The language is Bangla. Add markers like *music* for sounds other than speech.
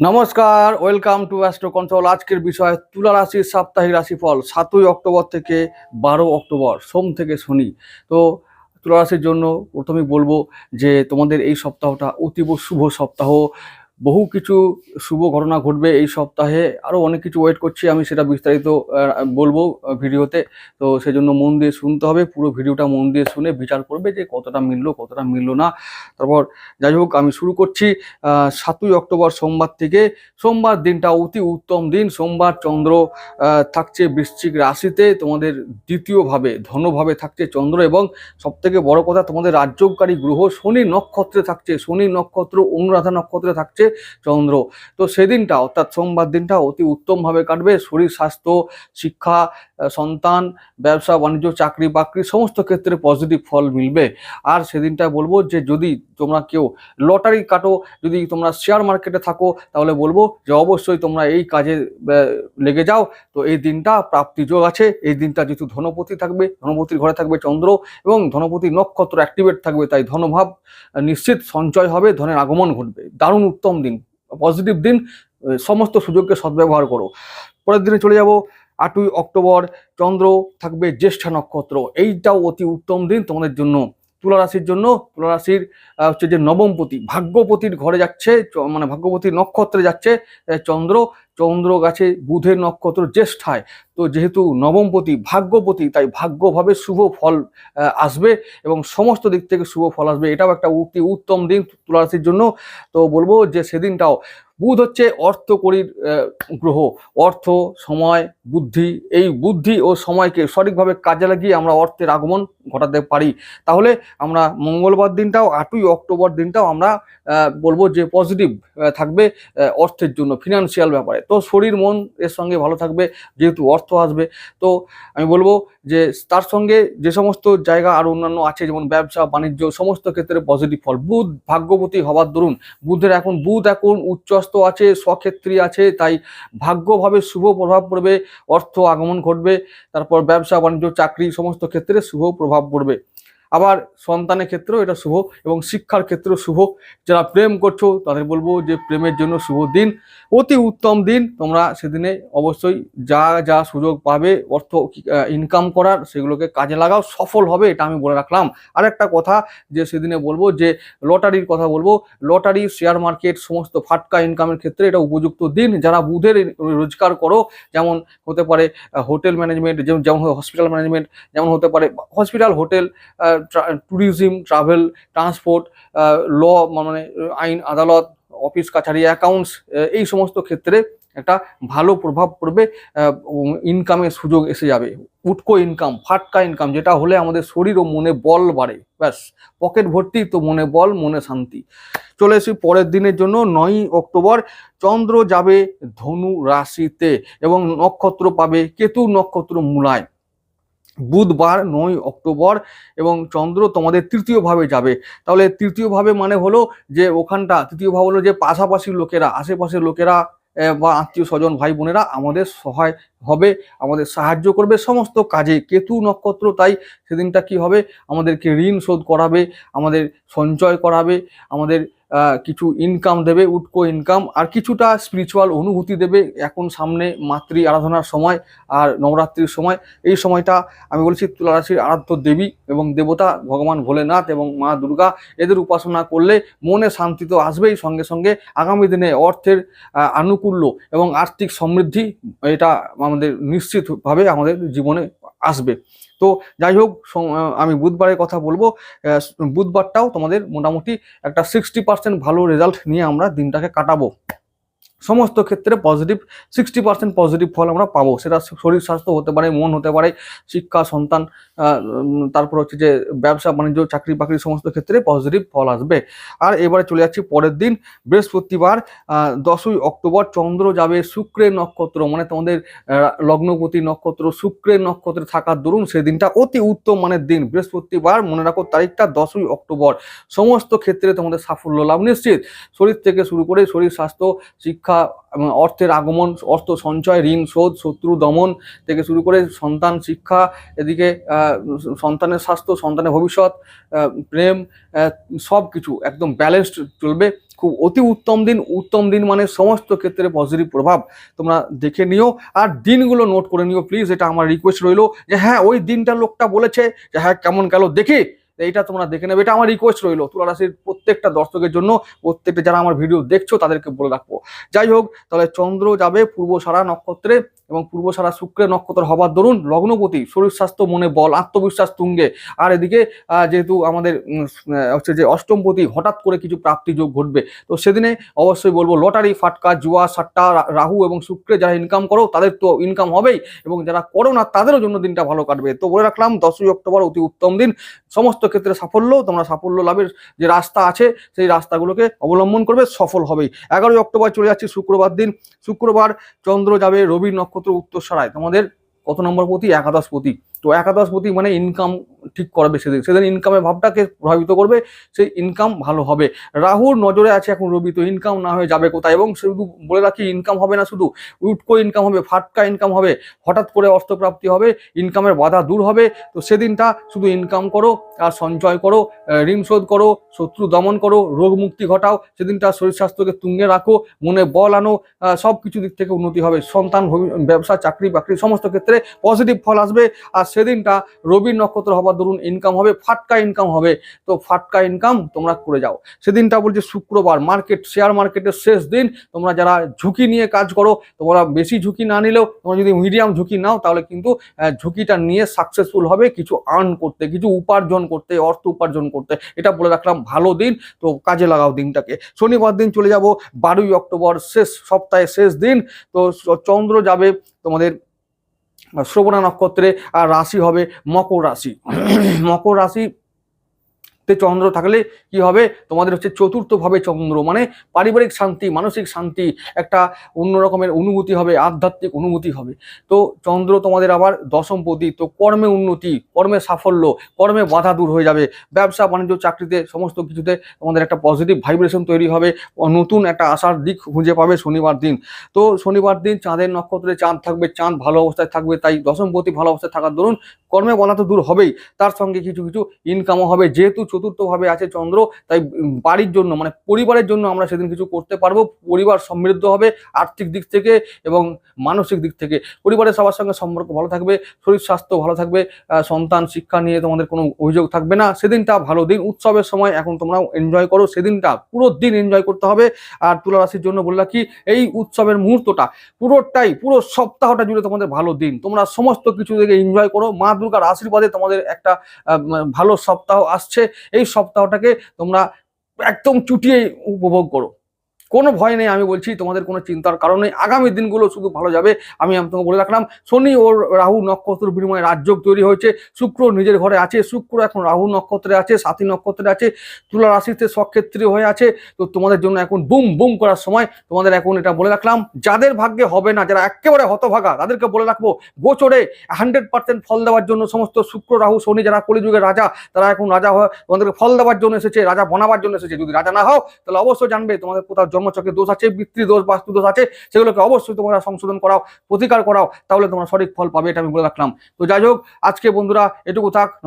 নমস্কার, ওয়েলকাম টু অ্যাস্ট্রো কন্ট্রোল আজকের বিষয় তুলা রাশির সাপ্তাহিক রাশিফল, সাতই অক্টোবর থেকে বারো অক্টোবর, সোম থেকে শনি। তো তুলা রাশির জন্য প্রথমে বলব যে তোমাদের এই সপ্তাহটা অতীব শুভ সপ্তাহ। বহু কিছু শুভ ঘটনা ঘটবে এই সপ্তাহে। আরও অনেক কিছু ওয়েট করছি, আমি সেটা বিস্তারিত বলব ভিডিওতে। তো সেজন্য মন দিয়ে শুনতে হবে, পুরো ভিডিওটা মন দিয়ে শুনে বিচার করবে যে কতটা মিললো কতটা মিললো না। তারপর যাই হোক, আমি শুরু করছি সাতই অক্টোবর সোমবার থেকে। সোমবার দিনটা অতি উত্তম দিন। সোমবার চন্দ্র থাকছে বৃশ্চিক রাশিতে। তোমাদের দ্বিতীয়ভাবে, ধনভাবে থাকছে চন্দ্র এবং সব থেকে বড় কথা, তোমাদের রাজ্যকারী গ্রহ শনি নক্ষত্রে থাকছে। শনি নক্ষত্র, অনুরাধা নক্ষত্রে থাকছে। চন্দ্র। তো সেদিনটা অর্থাৎ সোমবার দিনটা অতি উত্তমভাবে কাটবে। শরীর স্বাস্থ্য শিক্ষা সন্তান, ব্যবসা, বাণিজ্য, চাকরি, বাকরি, সমস্ত ক্ষেত্রে পজিটিভ ফল মিলবে। আর সেদিনটা বলব যে, যদি তোমরা কেউ লটারি কাটো, যদি তোমরা শেয়ার মার্কেটে থাকো, তাহলে বলব যে, অবশ্যই তোমরা এই কাজে লেগে যাও। তো এই দিনটা প্রাপ্তি যোগ আছে। এই দিনটা যেহেতু ধনপতি থাকবে, ধনপতির ঘরে থাকবে চন্দ্র এবং ধনপতি নক্ষত্র অ্যাক্টিভেট থাকবে, তাই ধনভাব নিশ্চিত সঞ্চয় হবে, ধনের আগমন ঘটবে। দারুণ উত্তম দিন পজিটিভ দিন সমস্ত সুযোগকে সদ্ব্যবহার করো। পরের দিনে চলে যাব। আটই অক্টোবর চন্দ্র থাকবে জ্যেষ্ঠা নক্ষত্র। এইটাও অতি উত্তম দিন তোমাদের জন্য। তুলা রাশির জন্য তুলা রাশির আহ, হচ্ছে যে নবমপতি ভাগ্যপতির ঘরে যাচ্ছে মানে ভাগ্যপতির নক্ষত্রে যাচ্ছে চন্দ্র। চন্দ্র গাছে বুধের নক্ষত্র জ্যেষ্ঠায়। তো যেহেতু নবমপতি ভাগ্যপতি তাই ভাগ্যভাবে শুভ ফল আসবে এবং সমস্ত দিক থেকে শুভ ফল আসবে। এটাও একটা অতি উত্তম দিন তুলা রাশির জন্য। তো বলব যে সেদিনটাও বুধ হচ্ছে অর্থকরীর গ্রহ। অর্থ, সময়, বুদ্ধি, এই বুদ্ধি ও সময়কে সঠিকভাবে কাজে লাগিয়ে আমরা অর্থের আগমন ঘটাতে পারি। তাহলে আমরা মঙ্গলবার দিনটাও, আটই অক্টোবর দিনটাও আমরা বলব যে পজিটিভ থাকবে অর্থের জন্য ফিনান্সিয়াল ব্যাপারে। তো শরীর, মন এর সঙ্গে ভালো থাকবে, যেহেতু অর্থ আসবে। তো আমি বলব যে তার সঙ্গে যে সমস্ত জায়গা আর অন্যান্য আছে, যেমন ব্যবসা, বাণিজ্য, সমস্ত ক্ষেত্রে পজিটিভ ফল। বুধ ভাগ্যবতী হওয়ার দরুন। বুধের এখন, বুধ এখন উচ্চস্ত আছে, স্বক্ষেত্রী আছে, তাই ভাগ্যভাবে শুভ প্রভাব পড়বে, অর্থ আগমন ঘটবে, তারপর ব্যবসা, বাণিজ্য, চাকরি, সমস্ত ক্ষেত্রে শুভ প্রভাব পড়বে। আবার সন্তানের ক্ষেত্রেও এটা শুভ এবং শিক্ষার ক্ষেত্রেও শুভ। যারা প্রেম করছ, তাদের বলব যে প্রেমের জন্য শুভ দিন। অতি উত্তম দিন। তোমরা সেদিনে অবশ্যই যা যা সুযোগ পাবে, অর্থ ইনকাম করার, সেগুলোকে কাজে লাগাও। সফল হবে, এটা আমি বলে রাখলাম। আর একটা কথা যে সেদিনে বলব যে লটারির কথা বলব, লটারি শেয়ার মার্কেট সমস্ত ফাটকা ইনকামের ক্ষেত্রে এটা উপযুক্ত দিন। যারা বুধের রোজগার করো, যেমন হতে পারে হোটেল ম্যানেজমেন্ট যেমন যেমন হসপিটাল ম্যানেজমেন্ট যেমন হতে পারে hospital hotel tourism travel transport law মানে আইন, আদালত অফিস কাছারি অ্যাকাউন্টস এই সমস্ত ক্ষেত্রে একটা ভালো প্রভাব পড়বে ইনকামের সুযোগ এসে যাবে। উটকো ইনকাম ফাটকা ইনকাম যেটা হলে আমাদের শরীর ও মনে বল বাড়ে। ব্যাস পকেট ভর্তি তো মনে বল, মনে শান্তি। চলে এসি পরের দিনের জন্য, নয়ই অক্টোবর, চন্দ্র যাবে ধনু রাশিতে এবং নক্ষত্র পাবে কেতু নক্ষত্র মূলায়। বুধবার নয় অক্টোবর এবং চন্দ্র তোমাদের তৃতীয় ভাবে যাবে। তাহলে তৃতীয় ভাবে মানে হলো যে ওখানটা, তৃতীয় ভাব হলো যে পাশাপাশি লোকেরা, আশেপাশের লোকেরা বা আত্মীয় স্বজন, ভাই বোনেরা আমাদের সহায় হবে, আমাদের সাহায্য করবে সমস্ত কাজে। কেতু নক্ষত্র তাই সেদিনটা কি হবে? আমাদেরকে ঋণ শোধ করাবে, আমাদের সঞ্চয় করাবে, আমাদের কিছু ইনকাম দেবে, উটকো ইনকাম আর কিছুটা স্পিরিচুয়াল অনুভূতি দেবে এখন সামনে মাতৃ আরাধনার সময় আর নবরাত্রির সময়। এই সময়টা আমি বলছি তুলা রাশির আরাধ্য দেবী এবং দেবতা ভগবান ভোলেনাথ এবং মা দুর্গা, এদের উপাসনা করলে মনে শান্তি তো আসবেই সঙ্গে সঙ্গে। আগামী দিনে অর্থের আনুকূল্য এবং আর্থিক সমৃদ্ধি, এটা আমাদের নিশ্চিতভাবে আমাদের জীবনে আসবে। তো যাই হোক আমি বুধবারের কথা বলব। বুধবারটাও তোমাদের মোটামুটি একটা সিক্সটি পার্সেন্ট ভালো রেজাল্ট নিয়ে আমরা দিনটাকে কাটাবো। সমস্ত ক্ষেত্রে পজিটিভ সিক্সটি পার্সেন্ট পজিটিভ ফল আমরা পাবো। সেটা শরীর স্বাস্থ্য হতে পারে, মন হতে পারে, শিক্ষা, সন্তান তারপর হচ্ছে যে ব্যবসা, বাণিজ্য, চাকরি বাকরি সমস্ত ক্ষেত্রে পজিটিভ ফল আসবে। আর এবারে চলে যাচ্ছি পরের দিন, বৃহস্পতিবার দশই অক্টোবর, চন্দ্র যাবে শুক্রের নক্ষত্র মানে তোমাদের লগ্নপতি নক্ষত্র শুক্রের নক্ষত্রে থাকার দরুন সেদিনটা অতি উত্তম মানের দিন। বৃহস্পতিবার, মনে রাখো তারিখটা দশই অক্টোবর। সমস্ত ক্ষেত্রে তোমাদের সাফল্য লাভ নিশ্চিত। শরীর থেকে শুরু করে শরীর স্বাস্থ্য, শিক্ষা এবং অর্থের আগমন, অর্থ সঞ্চয়, ঋণ, শোধ, শত্রু দমন থেকে শুরু করে সন্তান শিক্ষা, এদিকে সন্তানের স্বাস্থ্য, সন্তানের ভবিষ্যৎ প্রেম সব কিছু একদম ব্যালেন্সড চলবে। খুব অতি উত্তম দিন উত্তম দিন মানে সমস্ত ক্ষেত্রে পজিটিভ প্রভাব। তোমরা দেখে নিও আর দিনগুলো নোট করে নিও প্লিজ এটা আমার রিকোয়েস্ট রইল যে হ্যাঁ ওই দিনটা লোকটা বলেছে যে হ্যাঁ কেমন গেল দেখি। এইটা তোমরা দেখে নেবে। এটা আমার রিকোয়েস্ট রইল তুলা রাশির প্রত্যেকটা দর্শকের জন্য। প্রত্যেকটা যারা আমার ভিডিও দেখছ, তাদেরকে বলে রাখব। যাই হোক, তাহলে চন্দ্র যাবে পূর্ব সারা নক্ষত্রে। এবং পূর্ব সারা শুক্রের নক্ষত্র হবার দরুন লগ্নপতি, শরীর স্বাস্থ্য, মনে বল, আত্মবিশ্বাস তুঙ্গে। আর এদিকে যেহেতু আমাদের হচ্ছে যে অষ্টমপতি হঠাৎ করে কিছু প্রাপ্তি যোগ ঘটবে, তো সেদিনে অবশ্যই বলব, লটারি, ফাটকা, জুয়া, সাট্টা রাহু এবং শুক্রে যারা ইনকাম করো, তাদের তো ইনকাম হবেই এবং যারা করো না, তাদেরও জন্য দিনটা ভালো কাটবে। তো বলে রাখলাম, দশই অক্টোবর অতি উত্তম দিন। সমস্ত ক্ষেত্রে সাফল্য, তোমরা সাফল্য লাভের যে রাস্তা আছে, সেই রাস্তাগুলোকে অবলম্বন করবে, সফল হবেই। এগারোই অক্টোবর চলে যাচ্ছে শুক্রবার দিন। শুক্রবার চন্দ্র যাবে, রবির নক্ষত্র উত্তর সারায়। তোমাদের কত নম্বর প্রতি একাদশ প্রতি তো একাদশ প্রতি মানে ইনকাম ঠিক করবে সেদিন। সেদিন ইনকামের ভাবটাকে প্রভাবিত করবে, সেই ইনকাম ভালো হবে। রাহুর নজরে আছে এখন রবি, তো ইনকাম না হয়ে যাবে কোথায়? এবং শুধু বলে রাখি ইনকাম হবে না শুধু, উটকো ইনকাম হবে, ফাটকা ইনকাম হবে, হঠাৎ করে অর্থপ্রাপ্তি হবে ইনকামের বাধা দূর হবে। তো সেদিনটা শুধু ইনকাম করো, আর সঞ্চয় করো ঋণ শোধ করো, শত্রু দমন করো, রোগ মুক্তি ঘটাও, সেদিনটা শরীর স্বাস্থ্যকে তুঙ্গে রাখো, মনে বল আনো সব কিছু দিক থেকে উন্নতি হবে। সন্তান ব্যবসা চাকরি বাকরি সমস্ত ক্ষেত্রে পজিটিভ ফল আসবে, আর সেদিনটা রবির নক্ষত্র হবার দরুন ইনকাম হবে, ফাটকা ইনকাম হবে, তো ফাটকা ইনকাম তোমরা করে যাও। সেদিনটা বলছে শুক্রবার মার্কেট শেয়ার মার্কেটের শেষ দিন, তোমরা যারা ঝুঁকি নিয়ে কাজ করো, তোমরা বেশি ঝুঁকি না নিলেও, তোমরা যদি মিডিয়াম ঝুঁকি নাও, তাহলে কিন্তু ঝুঁকিটা নিয়ে সাকসেসফুল হবে, কিছু আর্ন করতে, কিছু উপার্জন করতে, অর্থ উপার্জন করতে। এটা বলে রাখলাম, ভালো দিন, তো কাজে লাগাও দিনটাকে। শনিবার দিন চলে যাব, বারোই অক্টোবর, শেষ সপ্তাহের শেষ দিন, তো চন্দ্র যাবে তোমাদের শ্রবণা নক্ষত্রে রাশি হবে মকর রাশি। *clears throat* মকর রাশি তে চন্দ্র থাকলে কি হবে? তোমাদের হচ্ছে চতুর্থভাবে চন্দ্র মানে পারিবারিক শান্তি, মানসিক শান্তি, একটা অন্য রকমের অনুভূতি হবে, আধ্যাত্মিক অনুভূতি হবে। তো চন্দ্র তোমাদের আবার দশম পতি, তো কর্মে উন্নতি, কর্মে সাফল্য, কর্মে বাধা দূর হয়ে যাবে। ব্যবসা, বাণিজ্য, চাকরিতে সমস্ত কিছুতে তোমাদের একটা পজিটিভ ভাইব্রেশন তৈরি হবে নতুন একটা আশার দিক খুঁজে পাবে শনিবার দিন। তো শনিবার দিন চাঁদের নক্ষত্রে চাঁদ থাকবে, চাঁদ ভালো অবস্থায় থাকবে, তাই দশমপতি ভালো অবস্থায় থাকার দরুন কর্মে বাধা তো দূর হবেই। তার সঙ্গে কিছু কিছু ইনকামও হবে, যেহেতু চতুর্থভাবে আছে চন্দ্র, তাই বাড়ির জন্য মানে পরিবারের জন্য আমরা সেদিন কিছু করতে পারব। পরিবার সমৃদ্ধ হবে আর্থিক দিক থেকে এবং মানসিক দিক থেকে। পরিবারের সবার সঙ্গে সম্পর্ক ভালো থাকবে, শরীর স্বাস্থ্য ভালো থাকবে সন্তান শিক্ষা নিয়ে তোমাদের কোনো অভিযোগ থাকবে না। সেদিনটা ভালো দিন, উৎসবের সময় এখন তোমরা এনজয় করো। সেদিনটা পুরো দিন এনজয় করতে হবে। আর তুলা রাশির জন্য বললাম কি এই উৎসবের মুহূর্তটা পুরোটাই, পুরো সপ্তাহটা জুড়ে তোমাদের ভালো দিন। তোমরা সমস্ত কিছু থেকে এনজয় করো। মা দুর্গার আশীর্বাদে তোমাদের একটা ভালো সপ্তাহ আসছে। এই সপ্তাহটাকে তোমরা একদম চুটিয়ে উপভোগ করো। কোনো ভয় নেই, আমি বলছি তোমাদের কোনো চিন্তার কারণ নেই। আগামী দিনগুলো শুধু ভালো যাবে, আমি তোমাকে বলে রাখলাম। শনি ও রাহু নক্ষত্র বিনিময়ে রাজযোগ তৈরি হয়েছে। শুক্র নিজের ঘরে আছে, শুক্র এখন রাহু নক্ষত্রে আছে, সাথী নক্ষত্রে আছে, তুলা রাশিতে সক্ষেত্রী হয়ে আছে। তো তোমাদের জন্য এখন বুম বুম করার সময় তোমাদের এখন এটা বলে রাখলাম। যাদের ভাগ্যে হবে না, যারা একেবারে হতভাগা, তাদেরকে বলে রাখব, গোচরে হান্ড্রেড পার্সেন্ট ফল দেওয়ার জন্য সমস্ত শুক্র, রাহু, শনি যারা কলিযুগের রাজা, তারা এখন রাজা হয় তোমাদেরকে ফল দেওয়ার জন্য এসেছে, রাজা বনাবার জন্য এসেছে। যদি রাজা না হও, তাহলে অবশ্যই জানবে তোমাদের কোথাও জন্মচক্রে দোষ আছে বৃত্তি দোষ, বাস্তু দোষ আছে, সেগুলোকে অবশ্যই তোমরা সংশোধন করাও, প্রতিকার করাও, তাহলে তোমরা সঠিক ফল পাবে, এটা আমি বলে রাখলাম। তো যাই হোক, আজকে বন্ধুরা এটুকু থাক।